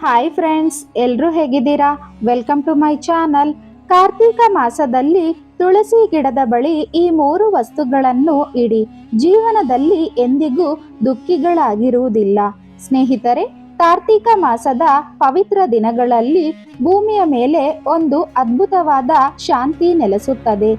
Hi friends ಎಲ್ಲರೂ ಹೇಗಿದ್ದೀರಾ? Welcome to my channel Karthika ಮಾಸದಲ್ಲಿ ತುಳಸಿ ಗಿಡದ ಬಳಿ ಈ ಮೂರು ವಸ್ತುಗಳನ್ನು ಇಡಿ. ಜೀವನದಲ್ಲಿ ಎಂದಿಗೂ ದುಃಖಿಗಳಾಗಿರುವುದಿಲ್ಲ. ಸ್ನೇಹಿತರೆ, ಕಾರ್ತೀಕ ಮಾಸದ ಪವಿತ್ರ ದಿನಗಳಲ್ಲಿ ಭೂಮಿಯ ಮೇಲೆ ಒಂದು ಅದ್ಭುತವಾದ ಶಾಂತಿ ನೆಲೆಸುತ್ತದೆ.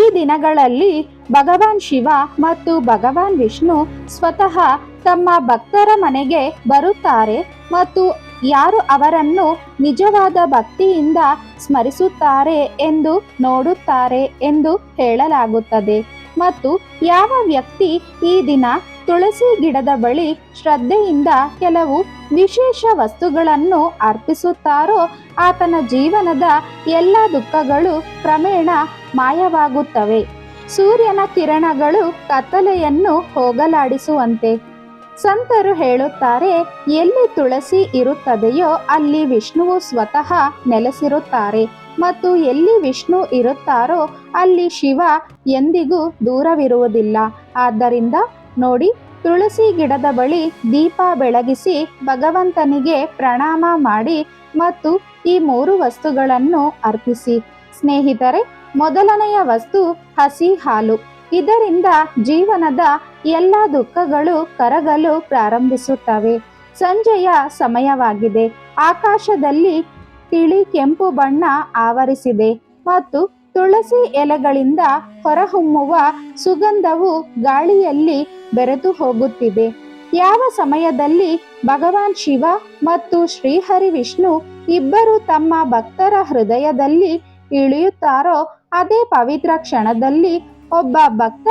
ಈ ದಿನಗಳಲ್ಲಿ ಭಗವಾನ್ ಶಿವ ಮತ್ತು ಭಗವಾನ್ ವಿಷ್ಣು ಸ್ವತಃ ತಮ್ಮ ಭಕ್ತರ ಮನೆಗೆ ಬರುತ್ತಾರೆ ಮತ್ತು ಯಾರು ಅವರನ್ನು ನಿಜವಾದ ಭಕ್ತಿಯಿಂದ ಸ್ಮರಿಸುತ್ತಾರೆ ಎಂದು ನೋಡುತ್ತಾರೆ ಎಂದು ಹೇಳಲಾಗುತ್ತದೆ. ಮತ್ತು ಯಾವ ವ್ಯಕ್ತಿ ಈ ದಿನ ತುಳಸಿ ಗಿಡದ ಬಳಿ ಶ್ರದ್ಧೆಯಿಂದ ಕೆಲವು ವಿಶೇಷ ವಸ್ತುಗಳನ್ನು ಅರ್ಪಿಸುತ್ತಾರೋ, ಆತನ ಜೀವನದ ಎಲ್ಲ ದುಃಖಗಳು ಕ್ರಮೇಣ ಮಾಯವಾಗುತ್ತವೆ. ಸೂರ್ಯನ ಕಿರಣಗಳು ಕತ್ತಲೆಯನ್ನು ಹೋಗಲಾಡಿಸುವಂತೆ. ಸಂತರು ಹೇಳುತ್ತಾರೆ, ಎಲ್ಲಿ ತುಳಸಿ ಇರುತ್ತದೆಯೋ ಅಲ್ಲಿ ವಿಷ್ಣುವು ಸ್ವತಃ ನೆಲೆಸಿರುತ್ತಾರೆ. ಮತ್ತು ಎಲ್ಲಿ ವಿಷ್ಣು ಇರುತ್ತಾರೋ ಅಲ್ಲಿ ಶಿವ ಎಂದಿಗೂ ದೂರವಿರುವುದಿಲ್ಲ. ಆದ್ದರಿಂದ ನೋಡಿ, ತುಳಸಿ ಗಿಡದ ಬಳಿ ದೀಪ ಬೆಳಗಿಸಿ ಭಗವಂತನಿಗೆ ಪ್ರಣಾಮ ಮಾಡಿ ಮತ್ತು ಈ ಮೂರು ವಸ್ತುಗಳನ್ನು ಅರ್ಪಿಸಿ. ಸ್ನೇಹಿತರೆ, ಮೊದಲನೆಯ ವಸ್ತು ಹಸಿ ಹಾಲು. ಇದರಿಂದ ಜೀವನದ ಎಲ್ಲ ದುಃಖಗಳು ಕರಗಲು ಪ್ರಾರಂಭಿಸುತ್ತವೆ. ಸಂಜೆಯ ಸಮಯವಾಗಿದೆ. ಆಕಾಶದಲ್ಲಿ ತಿಳಿ ಕೆಂಪು ಬಣ್ಣ ಆವರಿಸಿದೆ ಮತ್ತು ತುಳಸಿ ಎಲೆಗಳಿಂದ ಹೊರಹೊಮ್ಮುವ ಸುಗಂಧವು ಗಾಳಿಯಲ್ಲಿ ಬೆರೆತು ಹೋಗುತ್ತಿದೆ. ಯಾವ ಸಮಯದಲ್ಲಿ ಭಗವಾನ್ ಶಿವ ಮತ್ತು ಶ್ರೀಹರಿ ವಿಷ್ಣು ಇಬ್ಬರು ತಮ್ಮ ಭಕ್ತರ ಹೃದಯದಲ್ಲಿ ಇಳಿಯುತ್ತಾರೋ, ಅದೇ ಪವಿತ್ರ ಕ್ಷಣದಲ್ಲಿ ಒಬ್ಬ ಭಕ್ತ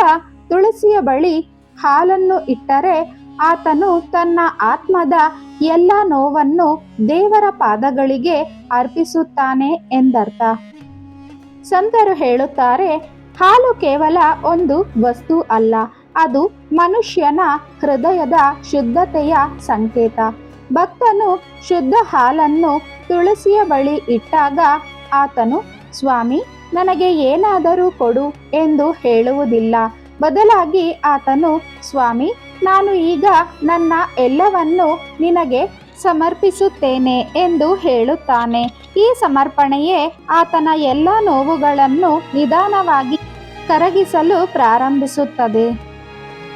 ತುಳಸಿಯ ಬಳಿ ಹಾಲನ್ನು ಇಟ್ಟರೆ ಆತನು ತನ್ನ ಆತ್ಮದ ಎಲ್ಲ ನೋವನ್ನು ದೇವರ ಪಾದಗಳಿಗೆ ಅರ್ಪಿಸುತ್ತಾನೆ ಎಂದರ್ಥ. ಸಂತರು ಹೇಳುತ್ತಾರೆ, ಹಾಲು ಕೇವಲ ಒಂದು ವಸ್ತು ಅಲ್ಲ, ಅದು ಮನುಷ್ಯನ ಹೃದಯದ ಶುದ್ಧತೆಯ ಸಂಕೇತ. ಭಕ್ತನು ಶುದ್ಧ ಹಾಲನ್ನು ತುಳಸಿಯ ಬಳಿ ಇಟ್ಟಾಗ ಆತನು, ಸ್ವಾಮಿ, ನನಗೆ ಏನಾದರೂ ಕೊಡು ಎಂದು ಹೇಳುವುದಿಲ್ಲ. ಬದಲಾಗಿ ಆತನು, ಸ್ವಾಮಿ, ನಾನು ಈಗ ನನ್ನ ಎಲ್ಲವನ್ನು ನಿನಗೆ ಸಮರ್ಪಿಸುತ್ತೇನೆ ಎಂದು ಹೇಳುತ್ತಾನೆ. ಈ ಸಮರ್ಪಣೆಯೇ ಆತನ ಎಲ್ಲ ನೋವುಗಳನ್ನು ನಿಧಾನವಾಗಿ ಕರಗಿಸಲು ಪ್ರಾರಂಭಿಸುತ್ತದೆ.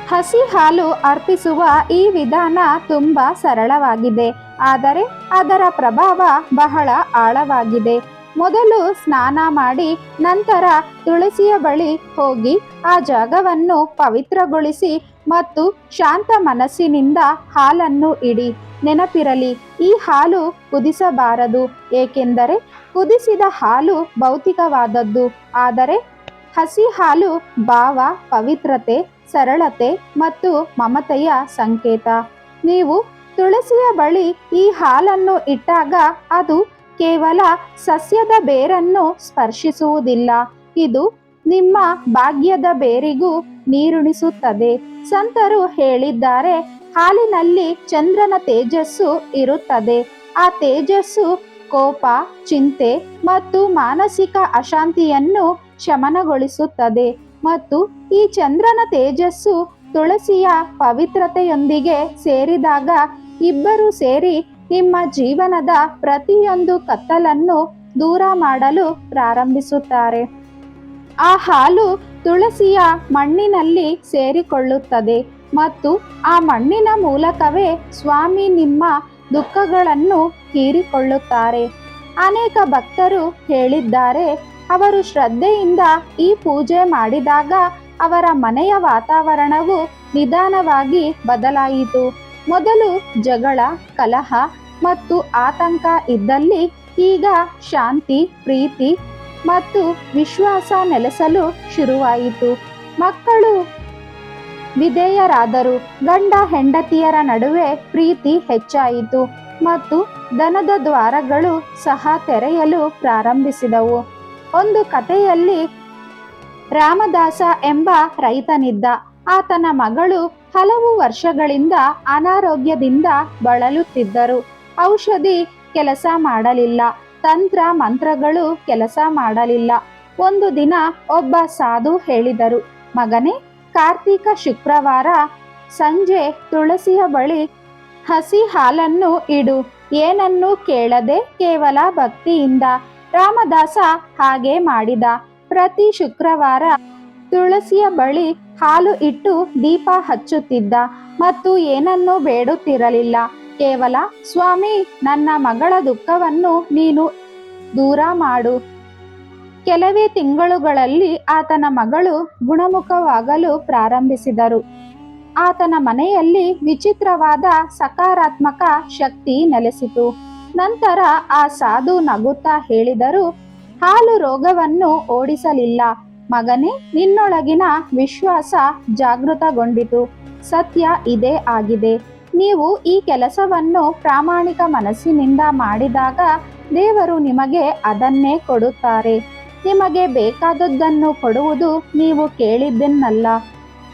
ಹಸಿ ಹಾಲು ಅರ್ಪಿಸುವ ಈ ವಿಧಾನ ತುಂಬ ಸರಳವಾಗಿದೆ, ಆದರೆ ಅದರ ಪ್ರಭಾವ ಬಹಳ ಆಳವಾಗಿದೆ. ಮೊದಲು ಸ್ನಾನ ಮಾಡಿ ನಂತರ ತುಳಸಿಯ ಬಳಿ ಹೋಗಿ ಆ ಜಾಗವನ್ನು ಪವಿತ್ರಗೊಳಿಸಿ ಮತ್ತು ಶಾಂತ ಮನಸ್ಸಿನಿಂದ ಹಾಲನ್ನು ಇಡಿ. ನೆನಪಿರಲಿ, ಈ ಹಾಲು ಕುದಿಸಬಾರದು, ಏಕೆಂದರೆ ಕುದಿಸಿದ ಹಾಲು ಭೌತಿಕವಾದದ್ದು. ಆದರೆ ಹಸಿ ಹಾಲು ಭಾವ, ಪವಿತ್ರತೆ, ಸರಳತೆ ಮತ್ತು ಮಮತೆಯ ಸಂಕೇತ. ನೀವು ತುಳಸಿಯ ಬಳಿ ಈ ಹಾಲನ್ನು ಇಟ್ಟಾಗ ಅದು ಕೇವಲ ಸಸ್ಯದ ಬೇರನ್ನು ಸ್ಪರ್ಶಿಸುವುದಿಲ್ಲ. ಇದು ನಿಮ್ಮ ಭಾಗ್ಯದ ಬೇರಿಗೂ ನೀರುಣಿಸುತ್ತದೆ. ಸಂತರು ಹೇಳಿದ್ದಾರೆ, ಹಾಲಿನಲ್ಲಿ ಚಂದ್ರನ ತೇಜಸ್ಸು ಇರುತ್ತದೆ. ಆ ತೇಜಸ್ಸು ಕೋಪ, ಚಿಂತೆ ಮತ್ತು ಮಾನಸಿಕ ಅಶಾಂತಿಯನ್ನು ಶಮನಗೊಳಿಸುತ್ತದೆ ಮತ್ತು ಈ ಚಂದ್ರನ ತೇಜಸ್ಸು ತುಳಸಿಯ ಪವಿತ್ರತೆಯೊಂದಿಗೆ ಸೇರಿದಾಗ ಇಬ್ಬರು ಸೇರಿ ನಿಮ್ಮ ಜೀವನದ ಪ್ರತಿಯೊಂದು ಕತ್ತಲನ್ನು ದೂರ ಮಾಡಲು ಪ್ರಾರಂಭಿಸುತ್ತಾರೆ. ಆ ಹಾಲು ತುಳಸಿಯ ಮಣ್ಣಿನಲ್ಲಿ ಸೇರಿಕೊಳ್ಳುತ್ತದೆ ಮತ್ತು ಆ ಮಣ್ಣಿನ ಮೂಲಕವೇ ಸ್ವಾಮಿ ನಿಮ್ಮ ದುಃಖಗಳನ್ನು ಹೀರಿಕೊಳ್ಳುತ್ತಾರೆ. ಅನೇಕ ಭಕ್ತರು ಹೇಳಿದ್ದಾರೆ, ಅವರು ಶ್ರದ್ಧೆಯಿಂದ ಈ ಪೂಜೆ ಮಾಡಿದಾಗ ಅವರ ಮನೆಯ ವಾತಾವರಣವು ನಿಧಾನವಾಗಿ ಬದಲಾಯಿತು. ಮೊದಲು ಜಗಳ, ಕಲಹ ಮತ್ತು ಆತಂಕ ಇದ್ದಲ್ಲಿ ಈಗ ಶಾಂತಿ, ಪ್ರೀತಿ ಮತ್ತು ವಿಶ್ವಾಸ ನೆಲೆಸಲು ಶುರುವಾಯಿತು. ಮಕ್ಕಳು ವಿಧೇಯರಾದರು. ಗಂಡ ಹೆಂಡತಿಯರ ನಡುವೆ ಪ್ರೀತಿ ಹೆಚ್ಚಾಯಿತು ಮತ್ತು ದನದ ದ್ವಾರಗಳು ಸಹ ತೆರೆಯಲು ಪ್ರಾರಂಭಿಸಿದವು. ಒಂದು ಕಥೆಯಲ್ಲಿ ರಾಮದಾಸ ಎಂಬ ರೈತನಿದ್ದ. ಆತನ ಮಗಳು ಹಲವು ವರ್ಷಗಳಿಂದ ಅನಾರೋಗ್ಯದಿಂದ ಬಳಲುತ್ತಿದ್ದರು. ಔಷಧಿ ಕೆಲಸ ಮಾಡಲಿಲ್ಲ. ತಂತ್ರ, ಮಂತ್ರಗಳು ಕೆಲಸ ಮಾಡಲಿಲ್ಲ. ಒಂದು ದಿನ ಒಬ್ಬ ಸಾಧು ಹೇಳಿದರು, ಮಗನೇ, ಕಾರ್ತೀಕ ಶುಕ್ರವಾರ ಸಂಜೆ ತುಳಸಿಯ ಬಳಿ ಹಸಿ ಹಾಲನ್ನು ಇಡು. ಏನನ್ನೂ ಕೇಳದೆ ಕೇವಲ ಭಕ್ತಿಯಿಂದ. ರಾಮದಾಸ ಹಾಗೆ ಮಾಡಿದ. ಪ್ರತಿ ಶುಕ್ರವಾರ ತುಳಸಿಯ ಬಳಿ ಹಾಲು ಇಟ್ಟು ದೀಪ ಹಚ್ಚುತ್ತಿದ್ದ ಮತ್ತು ಏನನ್ನೂ ಬೇಡುತ್ತಿರಲಿಲ್ಲ. ಕೇವಲ, ಸ್ವಾಮಿ, ನನ್ನ ಮಗಳ ದುಃಖವನ್ನು ನೀನು ದೂರ ಮಾಡು. ಕೆಲವೇ ತಿಂಗಳುಗಳಲ್ಲಿ ಆತನ ಮಗಳು ಗುಣಮುಖವಾಗಲು ಪ್ರಾರಂಭಿಸಿದರು. ಆತನ ಮನೆಯಲ್ಲಿ ವಿಚಿತ್ರವಾದ ಸಕಾರಾತ್ಮಕ ಶಕ್ತಿ ನೆಲೆಸಿತು. ನಂತರ ಆ ಸಾಧು ನಗುತ್ತಾ ಹೇಳಿದರು, ಹಾಲು ರೋಗವನ್ನು ಓಡಿಸಲಿಲ್ಲ. ಮಗನೇ, ನಿನ್ನೊಳಗಿನ ವಿಶ್ವಾಸ ಜಾಗೃತಗೊಂಡಿತು. ಸತ್ಯ ಇದೇ ಆಗಿದೆ. ನೀವು ಈ ಕೆಲಸವನ್ನು ಪ್ರಾಮಾಣಿಕ ಮನಸ್ಸಿನಿಂದ ಮಾಡಿದಾಗ ದೇವರು ನಿಮಗೆ ಅದನ್ನೇ ಕೊಡುತ್ತಾರೆ. ನಿಮಗೆ ಬೇಕಾದದ್ದನ್ನು ಕೊಡುವುದು ನೀವು ಕೇಳಿದ್ದನ್ನಲ್ಲ.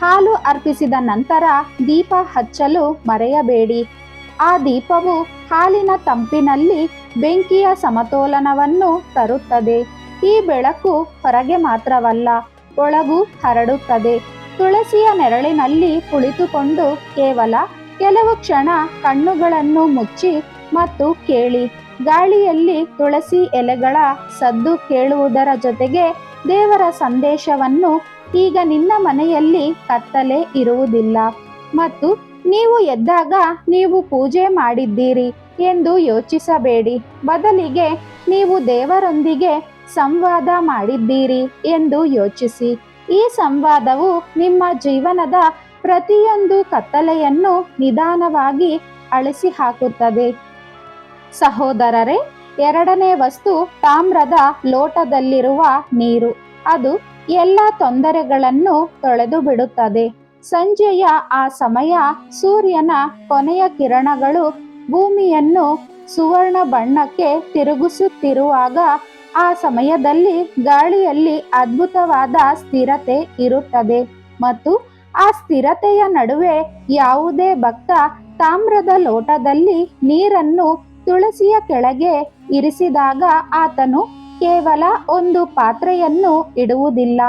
ಹಾಲು ಅರ್ಪಿಸಿದ ನಂತರ ದೀಪ ಹಚ್ಚಲು ಮರೆಯಬೇಡಿ. ಆ ದೀಪವು ಹಾಲಿನ ತಂಪಿನಲ್ಲಿ ಬೆಂಕಿಯ ಸಮತೋಲನವನ್ನು ತರುತ್ತದೆ. ಈ ಬೆಳಕು ಹೊರಗೆ ಮಾತ್ರವಲ್ಲ, ಒಳಗೂ ಹರಡುತ್ತದೆ. ತುಳಸಿಯ ನೆರಳಿನಲ್ಲಿ ಕುಳಿತುಕೊಂಡು ಕೇವಲ ಕೆಲವು ಕ್ಷಣ ಕಣ್ಣುಗಳನ್ನು ಮುಚ್ಚಿ ಮತ್ತು ಕೇಳಿ. ಗಾಳಿಯಲ್ಲಿ ತುಳಸಿ ಎಲೆಗಳ ಸದ್ದು ಕೇಳುವುದರ ಜೊತೆಗೆ ದೇವರ ಸಂದೇಶವನ್ನು ಈಗ ನಿನ್ನ ಮನೆಯಲ್ಲಿ ಕತ್ತಲೆ ಇರುವುದಿಲ್ಲ. ಮತ್ತು ನೀವು ಎದ್ದಾಗ ನೀವು ಪೂಜೆ ಮಾಡಿದ್ದೀರಿ ಎಂದು ಯೋಚಿಸಬೇಡಿ. ಬದಲಿಗೆ ನೀವು ದೇವರೊಂದಿಗೆ ಸಂವಾದ ಮಾಡಿದ್ದೀರಿ ಎಂದು ಯೋಚಿಸಿ. ಈ ಸಂವಾದವು ನಿಮ್ಮ ಜೀವನದ ಪ್ರತಿಯೊಂದು ಕತ್ತಲೆಯನ್ನು ನಿಧಾನವಾಗಿ ಅಳಿಸಿ ಹಾಕುತ್ತದೆ ಸಹೋದರರೇ, ಎರಡನೇ ವಸ್ತು ತಾಮ್ರದ ಲೋಟದಲ್ಲಿರುವ ನೀರು. ಅದು ಎಲ್ಲ ತೊಂದರೆಗಳನ್ನು ತೊಳೆದು ಬಿಡುತ್ತದೆ ಸಂಜೆಯ ಆ ಸಮಯ ಸೂರ್ಯನ ಕೊನೆಯ ಕಿರಣಗಳು ಭೂಮಿಯನ್ನು ಸುವರ್ಣ ಬಣ್ಣಕ್ಕೆ ತಿರುಗಿಸುತ್ತಿರುವಾಗ ಆ ಸಮಯದಲ್ಲಿ ಗಾಳಿಯಲ್ಲಿ ಅದ್ಭುತವಾದ ಸ್ಥಿರತೆ ಇರುತ್ತದೆ ಮತ್ತು ಆ ಸ್ಥಿರತೆಯ ನಡುವೆ ಯಾವುದೇ ಭಕ್ತ ತಾಮ್ರದ ಲೋಟದಲ್ಲಿ ನೀರನ್ನು ತುಳಸಿಯ ಕೆಳಗೆ ಇರಿಸಿದಾಗ ಆತನು ಕೇವಲ ಒಂದು ಪಾತ್ರೆಯನ್ನು ಇಡುವುದಿಲ್ಲ.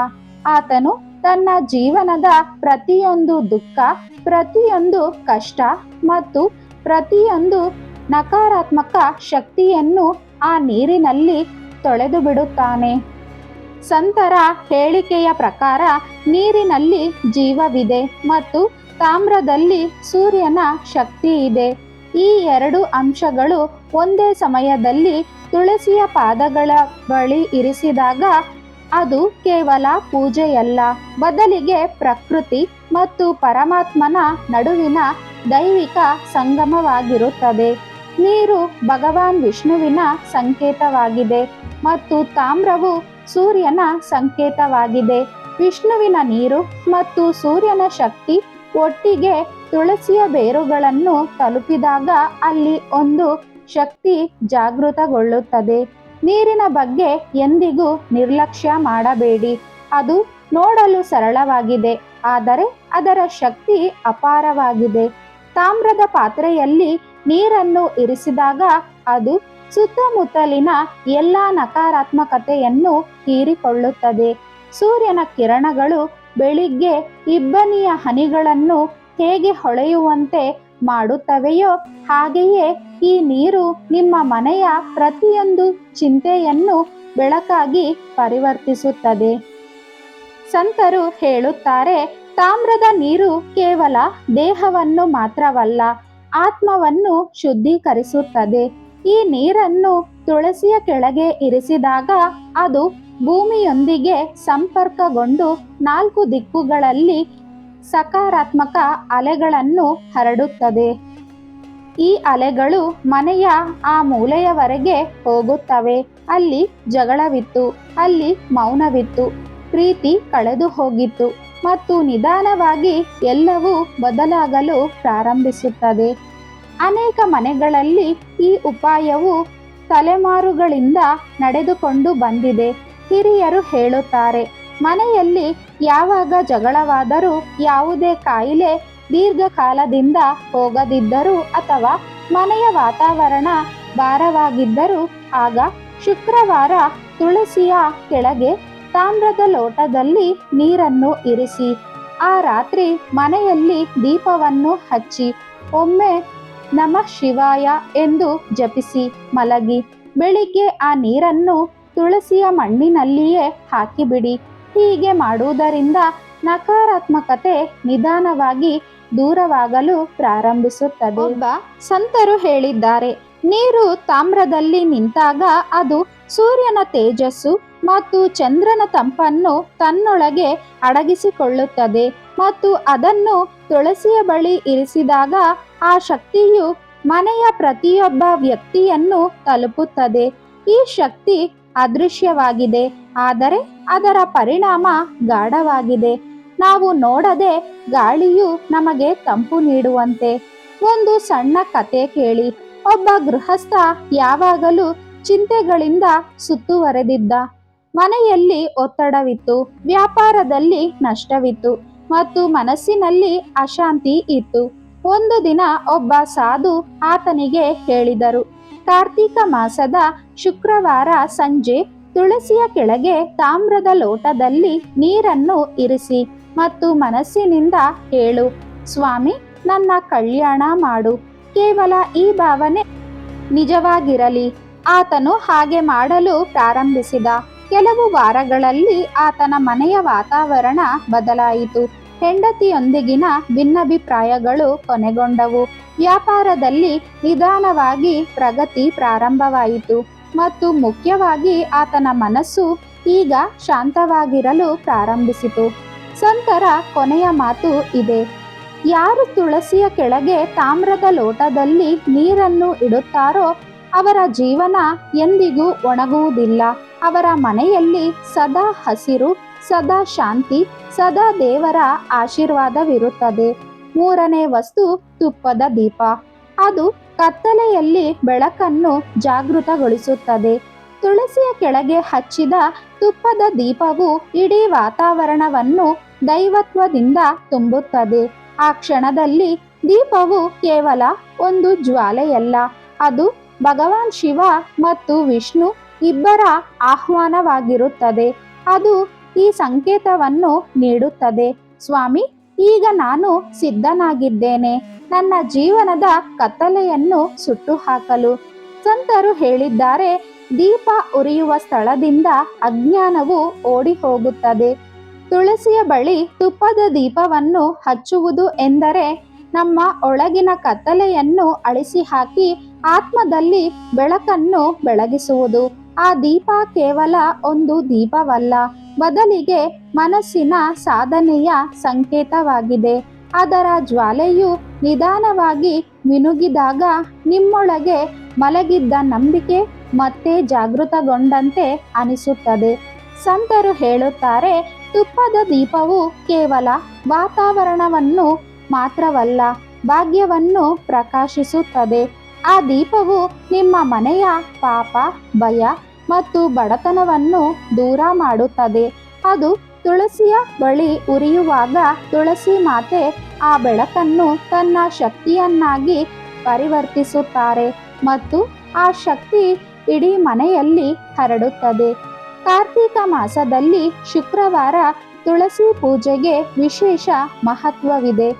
ಆತನು ತನ್ನ ಜೀವನದ ಪ್ರತಿಯೊಂದು ದುಃಖ, ಪ್ರತಿಯೊಂದು ಕಷ್ಟ ಮತ್ತು ಪ್ರತಿಯೊಂದು ನಕಾರಾತ್ಮಕ ಶಕ್ತಿಯನ್ನು ಆ ನೀರಿನಲ್ಲಿ ತೊಳೆದು ಬಿಡುತ್ತಾನೆ. ಸಂತರ ಹೇಳಿಕೆಯ ಪ್ರಕಾರ ನೀರಿನಲ್ಲಿ ಜೀವವಿದೆ ಮತ್ತು ತಾಮ್ರದಲ್ಲಿ ಸೂರ್ಯನ ಶಕ್ತಿ ಇದೆ. ಈ ಎರಡು ಅಂಶಗಳು ಒಂದೇ ಸಮಯದಲ್ಲಿ ತುಳಸಿಯ ಪಾದಗಳ ಬಳಿ ಇರಿಸಿದಾಗ ಅದು ಕೇವಲ ಪೂಜೆಯಲ್ಲ, ಬದಲಿಗೆ ಪ್ರಕೃತಿ ಮತ್ತು ಪರಮಾತ್ಮನ ನಡುವಿನ ದೈವಿಕ ಸಂಗಮವಾಗಿರುತ್ತದೆ. ನೀರು ಭಗವಾನ್ ವಿಷ್ಣುವಿನ ಸಂಕೇತವಾಗಿದೆ ಮತ್ತು ತಾಮ್ರವು ಸೂರ್ಯನ ಸಂಕೇತವಾಗಿದೆ. ವಿಷ್ಣುವಿನ ನೀರು ಮತ್ತು ಸೂರ್ಯನ ಶಕ್ತಿ ಒಟ್ಟಿಗೆ ತುಳಸಿಯ ಬೇರುಗಳನ್ನು ತಲುಪಿದಾಗ ಅಲ್ಲಿ ಒಂದು ಶಕ್ತಿ ಜಾಗೃತಗೊಳ್ಳುತ್ತದೆ. ನೀರಿನ ಬಗ್ಗೆ ಎಂದಿಗೂ ನಿರ್ಲಕ್ಷ್ಯ ಮಾಡಬೇಡಿ. ಅದು ನೋಡಲು ಸರಳವಾಗಿದೆ, ಆದರೆ ಅದರ ಶಕ್ತಿ ಅಪಾರವಾಗಿದೆ. ತಾಮ್ರದ ಪಾತ್ರೆಯಲ್ಲಿ ನೀರನ್ನು ಇರಿಸಿದಾಗ ಅದು ಸುತ್ತಮುತ್ತಲಿನ ಎಲ್ಲ ನಕಾರಾತ್ಮಕತೆಯನ್ನು ಹೀರಿಕೊಳ್ಳುತ್ತದೆ. ಸೂರ್ಯನ ಕಿರಣಗಳು ಬೆಳಿಗ್ಗೆ ಇಬ್ಬನಿಯ ಹನಿಗಳನ್ನು ಹೇಗೆ ಹೊಳೆಯುವಂತೆ ಮಾಡುತ್ತವೆಯೋ ಹಾಗೆಯೇ ಈ ನೀರು ನಿಮ್ಮ ಮನೆಯ ಪ್ರತಿಯೊಂದು ಚಿಂತೆಯನ್ನು ಬೆಳಕಾಗಿ ಪರಿವರ್ತಿಸುತ್ತದೆ. ಸಂತರು ಹೇಳುತ್ತಾರೆ, ತಾಮ್ರದ ನೀರು ಕೇವಲ ದೇಹವನ್ನು ಮಾತ್ರವಲ್ಲ ಆತ್ಮವನ್ನು ಶುದ್ಧೀಕರಿಸುತ್ತದೆ. ಈ ನೀರನ್ನು ತುಳಸಿಯ ಕೆಳಗೆ ಇರಿಸಿದಾಗ ಅದು ಭೂಮಿಯೊಂದಿಗೆ ಸಂಪರ್ಕಗೊಂಡು ನಾಲ್ಕು ದಿಕ್ಕುಗಳಲ್ಲಿ ಸಕಾರಾತ್ಮಕ ಅಲೆಗಳನ್ನು ಹರಡುತ್ತದೆ. ಈ ಅಲೆಗಳು ಮನೆಯ ಆ ಮೂಲೆಯವರೆಗೆ ಹೋಗುತ್ತವೆ. ಅಲ್ಲಿ ಜಗಳವಿತ್ತು, ಅಲ್ಲಿ ಮೌನವಿತ್ತು, ಪ್ರೀತಿ ಕಳೆದು ಹೋಗಿತ್ತು ಮತ್ತು ನಿಧಾನವಾಗಿ ಎಲ್ಲವೂ ಬದಲಾಗಲು ಪ್ರಾರಂಭಿಸುತ್ತದೆ. ಅನೇಕ ಮನೆಗಳಲ್ಲಿ ಈ ಉಪಾಯವು ತಲೆಮಾರುಗಳಿಂದ ನಡೆದುಕೊಂಡು ಬಂದಿದೆ, ಹಿರಿಯರು ಹೇಳುತ್ತಾರೆ. ಮನೆಯಲ್ಲಿ ಯಾವಾಗ ಜಗಳವಾದರೂ ಯಾವುದೇ ಕಾಯಿಲೆ ದೀರ್ಘಕಾಲದಿಂದ ಹೋಗದಿದ್ದರೂ ಅಥವಾ ಮನೆಯ ವಾತಾವರಣ ಭಾರವಾಗಿದ್ದರೂ ಆಗ ಶುಕ್ರವಾರ ತುಳಸಿಯ ಕೆಳಗೆ ತಾಮ್ರದ ಲೋಟದಲ್ಲಿ ನೀರನ್ನು ಇರಿಸಿ, ಆ ರಾತ್ರಿ ಮನೆಯಲ್ಲಿ ದೀಪವನ್ನು ಹಚ್ಚಿ, ಒಮ್ಮೆ ನಮಃ ಶಿವಾಯ ಎಂದು ಜಪಿಸಿ ಮಲಗಿ, ಬೆಳಿಗ್ಗೆ ಆ ನೀರನ್ನು ತುಳಸಿಯ ಮಣ್ಣಿನಲ್ಲಿಯೇ ಹಾಕಿಬಿಡಿ. ಹೀಗೆ ಮಾಡುವುದರಿಂದ ನಕಾರಾತ್ಮಕತೆ ನಿಧಾನವಾಗಿ ದೂರವಾಗಲು ಪ್ರಾರಂಭಿಸುತ್ತದೆ. ಒಬ್ಬ ಸಂತರು ಹೇಳಿದ್ದಾರೆ, ನೀರು ತಾಮ್ರದಲ್ಲಿ ನಿಂತಾಗ ಅದು ಸೂರ್ಯನ ತೇಜಸ್ಸು ಮತ್ತು ಚಂದ್ರನ ತಂಪನ್ನು ತನ್ನೊಳಗೆ ಅಡಗಿಸಿಕೊಳ್ಳುತ್ತದೆ ಮತ್ತು ಅದನ್ನು ತುಳಸಿಯ ಬಳಿ ಇರಿಸಿದಾಗ ಆ ಶಕ್ತಿಯು ಮನೆಯ ಪ್ರತಿಯೊಬ್ಬ ವ್ಯಕ್ತಿಯನ್ನು ತಲುಪುತ್ತದೆ. ಈ ಶಕ್ತಿ ಅದೃಶ್ಯವಾಗಿದೆ, ಆದರೆ ಅದರ ಪರಿಣಾಮ ಗಾಢವಾಗಿದೆ. ನಾವು ನೋಡದೆ ಗಾಳಿಯು ನಮಗೆ ತಂಪು ನೀಡುವಂತೆ. ಒಂದು ಸಣ್ಣ ಕತೆ ಕೇಳಿ. ಒಬ್ಬ ಗೃಹಸ್ಥ ಯಾವಾಗಲೂ ಚಿಂತೆಗಳಿಂದ ಸುತ್ತುವರೆದಿದ್ದ. ಮನೆಯಲ್ಲಿ ಒತ್ತಡವಿತ್ತು, ವ್ಯಾಪಾರದಲ್ಲಿ ನಷ್ಟವಿತ್ತು ಮತ್ತು ಮನಸ್ಸಿನಲ್ಲಿ ಅಶಾಂತಿ ಇತ್ತು. ಒಂದು ದಿನ ಒಬ್ಬ ಸಾಧು ಆತನಿಗೆ ಹೇಳಿದರು, ಕಾರ್ತೀಕ ಮಾಸದ ಶುಕ್ರವಾರ ಸಂಜೆ ತುಳಸಿಯ ಕೆಳಗೆ ತಾಮ್ರದ ಲೋಟದಲ್ಲಿ ನೀರನ್ನು ಇರಿಸಿ ಮತ್ತು ಮನಸ್ಸಿನಿಂದ ಹೇಳು, ಸ್ವಾಮಿ, ನನ್ನ ಕಲ್ಯಾಣ ಮಾಡು. ಕೇವಲ ಈ ಭಾವನೆ ನಿಜವಾಗಿರಲಿ. ಆತನು ಹಾಗೆ ಮಾಡಲು ಪ್ರಾರಂಭಿಸಿದ. ಕೆಲವು ವಾರಗಳಲ್ಲಿ ಆತನ ಮನೆಯ ವಾತಾವರಣ ಬದಲಾಯಿತು. ಹೆಂಡತಿಯೊಂದಿಗಿನ ಭಿನ್ನಾಭಿಪ್ರಾಯಗಳು ಕೊನೆಗೊಂಡವು. ವ್ಯಾಪಾರದಲ್ಲಿ ನಿಧಾನವಾಗಿ ಪ್ರಗತಿ ಪ್ರಾರಂಭವಾಯಿತು ಮತ್ತು ಮುಖ್ಯವಾಗಿ ಆತನ ಮನಸ್ಸು ಈಗ ಶಾಂತವಾಗಿರಲು ಪ್ರಾರಂಭಿಸಿತು. ಸಂತರ ಕೊನೆಯ ಮಾತು ಇದೆ. ಯಾರು ತುಳಸಿಯ ಕೆಳಗೆ ತಾಮ್ರದ ಲೋಟದಲ್ಲಿ ನೀರನ್ನು ಇಡುತ್ತಾರೋ ಅವರ ಜೀವನ ಎಂದಿಗೂ ಒಣಗುವುದಿಲ್ಲ. ಅವರ ಮನೆಯಲ್ಲಿ ಸದಾ ಹಸಿರು, ಸದಾ ಶಾಂತಿ, ಸದಾ ದೇವರ ಆಶೀರ್ವಾದವಿರುತ್ತದೆ. ಮೂರನೇ ವಸ್ತು, ತುಪ್ಪದ ದೀಪ. ಅದು ಕತ್ತಲೆಯಲ್ಲಿ ಬೆಳಕನ್ನು ಜಾಗೃತಗೊಳಿಸುತ್ತದೆ. ತುಳಸಿಯ ಕೆಳಗೆ ಹಚ್ಚಿದ ತುಪ್ಪದ ದೀಪವು ಇಡೀ ವಾತಾವರಣವನ್ನು ದೈವತ್ವದಿಂದ ತುಂಬುತ್ತದೆ. ಆ ಕ್ಷಣದಲ್ಲಿ ದೀಪವು ಕೇವಲ ಒಂದು ಜ್ವಾಲೆಯಲ್ಲ, ಅದು ಭಗವಾನ್ ಶಿವ ಮತ್ತು ವಿಷ್ಣು ಇಬ್ಬರ ಆಹ್ವಾನವಾಗಿರುತ್ತದೆ. ಅದು ಈ ಸಂಕೇತವನ್ನು ನೀಡುತ್ತದೆ. ಸ್ವಾಮಿ, ಈಗ ನಾನು ಸಿದ್ಧನಾಗಿದ್ದೇನೆ. ನನ್ನ ಜೀವನದ ಕತ್ತಲೆಯನ್ನು ಸುಟ್ಟು ಹಾಕಲು ಸಂತರು ಹೇಳಿದ್ದಾರೆ, ದೀಪ ಉರಿಯುವ ಸ್ಥಳದಿಂದ ಅಜ್ಞಾನವು ಓಡಿ ಹೋಗುತ್ತದೆ ತುಳಸಿಯ ಬಳಿ ತುಪ್ಪದ ದೀಪವನ್ನು ಹಚ್ಚುವುದು ಎಂದರೆ ನಮ್ಮ ಒಳಗಿನ ಕತ್ತಲೆಯನ್ನು ಅಳಿಸಿ ಹಾಕಿ ಆತ್ಮದಲ್ಲಿ ಬೆಳಕನ್ನು ಬೆಳಗಿಸುವುದು. ಆ ದೀಪ ಕೇವಲ ಒಂದು ದೀಪವಲ್ಲ, ಬದಲಿಗೆ ಮನಸ್ಸಿನ ಸಾಧನೆಯ ಸಂಕೇತವಾಗಿದೆ. ಅದರ ಜ್ವಾಲೆಯು ನಿಧಾನವಾಗಿ ಮಿನುಗಿದಾಗ ನಿಮ್ಮೊಳಗೆ ಮಲಗಿದ್ದ ನಂಬಿಕೆ ಮತ್ತೆ ಜಾಗೃತಗೊಂಡಂತೆ ಅನಿಸುತ್ತದೆ. ಸಂತರು ಹೇಳುತ್ತಾರೆ, ತುಪ್ಪದ ದೀಪವು ಕೇವಲ ವಾತಾವರಣವನ್ನು ಮಾತ್ರವಲ್ಲ, ಭಾಗ್ಯವನ್ನು ಪ್ರಕಾಶಿಸುತ್ತದೆ. ಆ ದೀಪವು ನಿಮ್ಮ ಮನೆಯ ಪಾಪ, ಭಯ ಮತ್ತು ಬಡತನವನ್ನು ದೂರ ಮಾಡುತ್ತದೆ. ಅದು ತುಳಸಿಯ ಬಳಿ ಉರಿಯುವಾಗ ತುಳಸಿ ಮಾತೆ ಆ ಬೆಳಕನ್ನು ತನ್ನ ಶಕ್ತಿಯನ್ನಾಗಿ ಪರಿವರ್ತಿಸುತ್ತಾರೆ ಮತ್ತು ಆ ಶಕ್ತಿ ಇಡೀ ಮನೆಯಲ್ಲಿ ಹರಡುತ್ತದೆ. ಕಾರ್ತಿಕ ಮಾಸದಲ್ಲಿ ಶುಕ್ರವಾರ ತುಳಸಿ ಪೂಜೆಗೆ ವಿಶೇಷ ಮಹತ್ವವಿದೆ.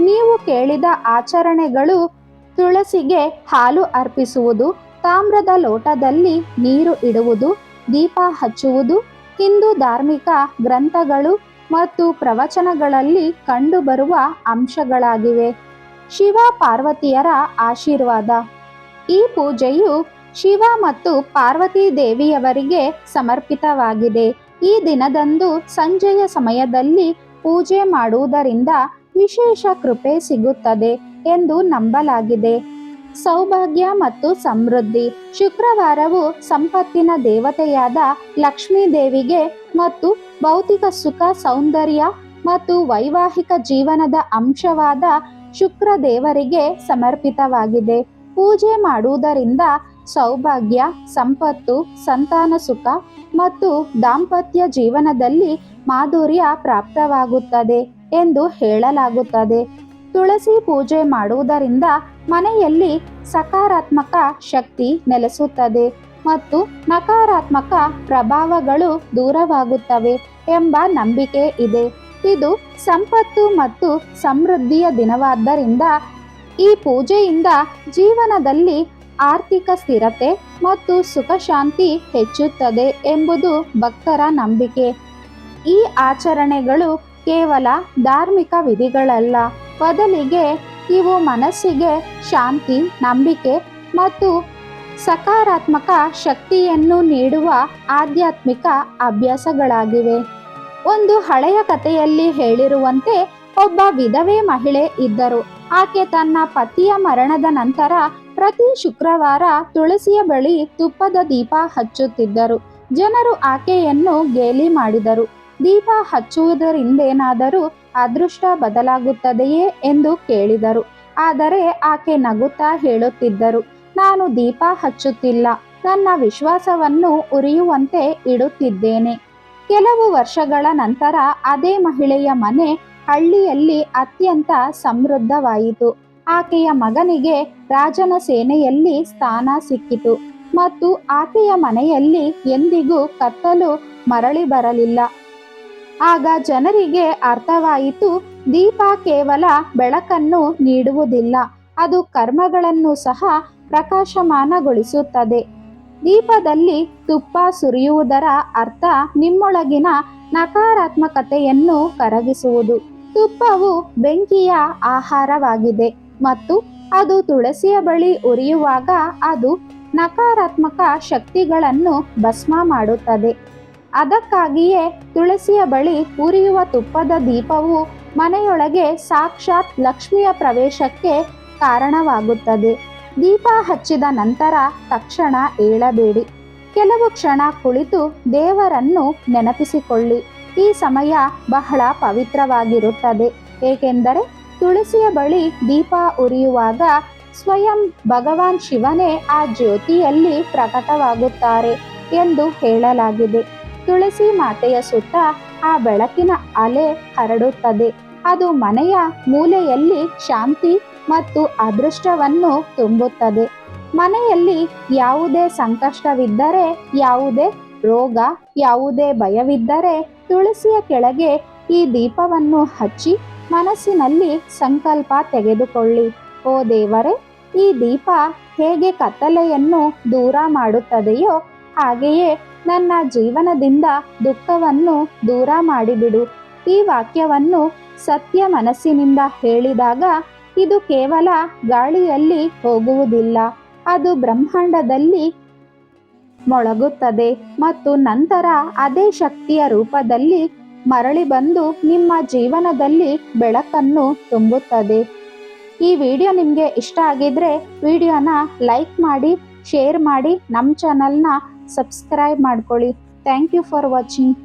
ನೀವು ಕೇಳಿದ ಆಚರಣೆಗಳು ತುಳಸಿಗೆ ಹಾಲು ಅರ್ಪಿಸುವುದು, ತಾಮ್ರದ ಲೋಟದಲ್ಲಿ ನೀರು ಇಡುವುದು, ದೀಪ ಹಚ್ಚುವುದು, ಹಿಂದೂ ಧಾರ್ಮಿಕ ಗ್ರಂಥಗಳು ಮತ್ತು ಪ್ರವಚನಗಳಲ್ಲಿ ಕಂಡುಬರುವ ಅಂಶಗಳಾಗಿವೆ. ಶಿವ ಪಾರ್ವತಿಯರ ಆಶೀರ್ವಾದ. ಈ ಪೂಜೆಯು ಶಿವ ಮತ್ತು ಪಾರ್ವತಿ ದೇವಿಯವರಿಗೆ ಸಮರ್ಪಿತವಾಗಿದೆ. ಈ ದಿನದಂದು ಸಂಜೆಯ ಸಮಯದಲ್ಲಿ ಪೂಜೆ ಮಾಡುವುದರಿಂದ ವಿಶೇಷ ಕೃಪೆ ಸಿಗುತ್ತದೆ. ಎಂದು ನಂಬಲಾಗಿದೆ. ಸೌಭಾಗ್ಯ ಮತ್ತು ಸಮೃದ್ಧಿ. ಶುಕ್ರವಾರವು ಸಂಪತ್ತಿನ ದೇವತೆಯಾದ ಲಕ್ಷ್ಮೀ ದೇವಿಗೆ ಮತ್ತು ಭೌತಿಕ ಸುಖ, ಸೌಂದರ್ಯ ಮತ್ತು ವೈವಾಹಿಕ ಜೀವನದ ಅಂಶವಾದ ಶುಕ್ರ ದೇವರಿಗೆ ಸಮರ್ಪಿತವಾಗಿದೆ. ಪೂಜೆ ಮಾಡುವುದರಿಂದ ಸೌಭಾಗ್ಯ, ಸಂಪತ್ತು, ಸಂತಾನ ಸುಖ ಮತ್ತು ದಾಂಪತ್ಯ ಜೀವನದಲ್ಲಿ ಮಾಧುರ್ಯ ಪ್ರಾಪ್ತವಾಗುತ್ತದೆ ಎಂದು ಹೇಳಲಾಗುತ್ತದೆ. ತುಳಸಿ ಪೂಜೆ ಮಾಡುವುದರಿಂದ ಮನೆಯಲ್ಲಿ ಸಕಾರಾತ್ಮಕ ಶಕ್ತಿ ನೆಲೆಸುತ್ತದೆ ಮತ್ತು ನಕಾರಾತ್ಮಕ ಪ್ರಭಾವಗಳು ದೂರವಾಗುತ್ತವೆ ಎಂಬ ನಂಬಿಕೆ ಇದೆ. ಇದು ಸಂಪತ್ತು ಮತ್ತು ಸಮೃದ್ಧಿಯ ದಿನವಾದ್ದರಿಂದ ಈ ಪೂಜೆಯಿಂದ ಜೀವನದಲ್ಲಿ ಆರ್ಥಿಕ ಸ್ಥಿರತೆ ಮತ್ತು ಸುಖ ಶಾಂತಿ ಹೆಚ್ಚುತ್ತದೆ ಎಂಬುದು ಭಕ್ತರ ನಂಬಿಕೆ. ಈ ಆಚರಣೆಗಳು ಕೇವಲ ಧಾರ್ಮಿಕ ವಿಧಿಗಳಲ್ಲ. ಬದಲಿಗೆ ಇವು ಮನಸ್ಸಿಗೆ ಶಾಂತಿ, ನಂಬಿಕೆ ಮತ್ತು ಸಕಾರಾತ್ಮಕ ಶಕ್ತಿಯನ್ನು ನೀಡುವ ಆಧ್ಯಾತ್ಮಿಕ ಅಭ್ಯಾಸಗಳಾಗಿವೆ. ಒಂದು ಹಳೆಯ ಕಥೆಯಲ್ಲಿ ಹೇಳಿರುವಂತೆ ಒಬ್ಬ ವಿಧವೆ ಮಹಿಳೆ ಇದ್ದರು. ಆಕೆ ತನ್ನ ಪತಿಯ ಮರಣದ ನಂತರ ಪ್ರತಿ ಶುಕ್ರವಾರ ತುಳಸಿಯ ಬಳಿ ತುಪ್ಪದ ದೀಪ ಹಚ್ಚುತ್ತಿದ್ದರು. ಜನರು ಆಕೆಯನ್ನು ಗೇಲಿ ಮಾಡಿದರು. ದೀಪ ಹಚ್ಚುವುದರಿಂದೇನಾದರೂ ಅದೃಷ್ಟ ಬದಲಾಗುತ್ತದೆಯೇ ಎಂದು ಕೇಳಿದರು. ಆದರೆ ಆಕೆ ನಗುತ್ತಾ ಹೇಳುತ್ತಿದ್ದರು, ನಾನು ದೀಪ ಹಚ್ಚುತ್ತಿಲ್ಲ. ನನ್ನ ವಿಶ್ವಾಸವನ್ನು ಉರಿಯುವಂತೆ ಇಡುತ್ತಿದ್ದೇನೆ. ಕೆಲವು ವರ್ಷಗಳ ನಂತರ ಅದೇ ಮಹಿಳೆಯ ಮನೆ ಹಳ್ಳಿಯಲ್ಲಿ ಅತ್ಯಂತ ಸಮೃದ್ಧವಾಯಿತು. ಆಕೆಯ ಮಗನಿಗೆ ರಾಜನ ಸೇನೆಯಲ್ಲಿ ಸ್ಥಾನ ಸಿಕ್ಕಿತು. ಮತ್ತು ಆಕೆಯ ಮನೆಯಲ್ಲಿ ಎಂದಿಗೂ ಕತ್ತಲು ಮರಳಿ ಬರಲಿಲ್ಲ. ಆಗ ಜನರಿಗೆ ಅರ್ಥವಾಯಿತು, ದೀಪ ಕೇವಲ ಬೆಳಕನ್ನು ನೀಡುವುದಿಲ್ಲ, ಅದು ಕರ್ಮಗಳನ್ನು ಸಹ ಪ್ರಕಾಶಮಾನಗೊಳಿಸುತ್ತದೆ. ದೀಪದಲ್ಲಿ ತುಪ್ಪ ಸುರಿಯುವುದರ ಅರ್ಥ ನಿಮ್ಮೊಳಗಿನ ನಕಾರಾತ್ಮಕತೆಯನ್ನು ಕರಗಿಸುವುದು. ತುಪ್ಪವು ಬೆಂಕಿಯ ಆಹಾರವಾಗಿದೆ ಮತ್ತು ಅದು ತುಳಸಿಯ ಬಳಿ ಉರಿಯುವಾಗ ಅದು ನಕಾರಾತ್ಮಕ ಶಕ್ತಿಗಳನ್ನು ಭಸ್ಮ ಮಾಡುತ್ತದೆ. ಅದಕ್ಕಾಗಿಯೇ ತುಳಸಿಯ ಬಳಿ ಉರಿಯುವ ತುಪ್ಪದ ದೀಪವು ಮನೆಯೊಳಗೆ ಸಾಕ್ಷಾತ್ ಲಕ್ಷ್ಮಿಯ ಪ್ರವೇಶಕ್ಕೆ ಕಾರಣವಾಗುತ್ತದೆ. ದೀಪ ಹಚ್ಚಿದ ನಂತರ ತಕ್ಷಣ ಏಳಬೇಡಿ. ಕೆಲವು ಕ್ಷಣ ಕುಳಿತು ದೇವರನ್ನು ನೆನಪಿಸಿಕೊಳ್ಳಿ. ಈ ಸಮಯ ಬಹಳ ಪವಿತ್ರವಾಗಿರುತ್ತದೆ. ಏಕೆಂದರೆ ತುಳಸಿಯ ಬಳಿ ದೀಪ ಉರಿಯುವಾಗ ಸ್ವಯಂ ಭಗವಾನ್ ಶಿವನೇ ಆ ಜ್ಯೋತಿಯಲ್ಲಿ ಪ್ರಕಟವಾಗುತ್ತಾರೆ ಎಂದು ಹೇಳಲಾಗಿದೆ. ತುಳಸಿ ಮಾತೆಯ ಸುತ್ತ ಆ ಬೆಳಕಿನ ಅಲೆ ಹರಡುತ್ತದೆ. ಅದು ಮನೆಯ ಮೂಲೆಯಲ್ಲಿ ಶಾಂತಿ ಮತ್ತು ಅದೃಷ್ಟವನ್ನು ತುಂಬುತ್ತದೆ. ಮನೆಯಲ್ಲಿ ಯಾವುದೇ ಸಂಕಷ್ಟವಿದ್ದರೆ, ಯಾವುದೇ ರೋಗ, ಯಾವುದೇ ಭಯವಿದ್ದರೆ ತುಳಸಿಯ ಕೆಳಗೆ ಈ ದೀಪವನ್ನು ಹಚ್ಚಿ ಮನಸ್ಸಿನಲ್ಲಿ ಸಂಕಲ್ಪ ತೆಗೆದುಕೊಳ್ಳಿ. ಓ ದೇವರೇ, ಈ ದೀಪ ಹೇಗೆ ಕತ್ತಲೆಯನ್ನು ದೂರ ಮಾಡುತ್ತದೆಯೋ ಹಾಗೆಯೇ ನನ್ನ ಜೀವನದಿಂದ ದುಃಖವನ್ನು ದೂರ ಮಾಡಿಬಿಡು. ಈ ವಾಕ್ಯವನ್ನು ಸತ್ಯ ಮನಸ್ಸಿನಿಂದ ಹೇಳಿದಾಗ ಇದು ಕೇವಲ ಗಾಳಿಯಲ್ಲಿ ಹೋಗುವುದಿಲ್ಲ. ಅದು ಬ್ರಹ್ಮಾಂಡದಲ್ಲಿ ಮೊಳಗುತ್ತದೆ ಮತ್ತು ನಂತರ ಅದೇ ಶಕ್ತಿಯ ರೂಪದಲ್ಲಿ ಮರಳಿ ಬಂದು ನಿಮ್ಮ ಜೀವನದಲ್ಲಿ ಬೆಳಕನ್ನು ತುಂಬುತ್ತದೆ. ಈ ವಿಡಿಯೋ ನಿಮಗೆ ಇಷ್ಟ ಆಗಿದ್ರೆ ವಿಡಿಯೋನ ಲೈಕ್ ಮಾಡಿ, ಶೇರ್ ಮಾಡಿ, ನಮ್ಮ ಚಾನಲ್ನ ಸಬ್ಸ್ಕ್ರೈಬ್ ಮಾಡ್ಕೊಳ್ಳಿ ಥ್ಯಾಂಕ್ ಯು ಫಾರ್ ವಾಚಿಂಗ್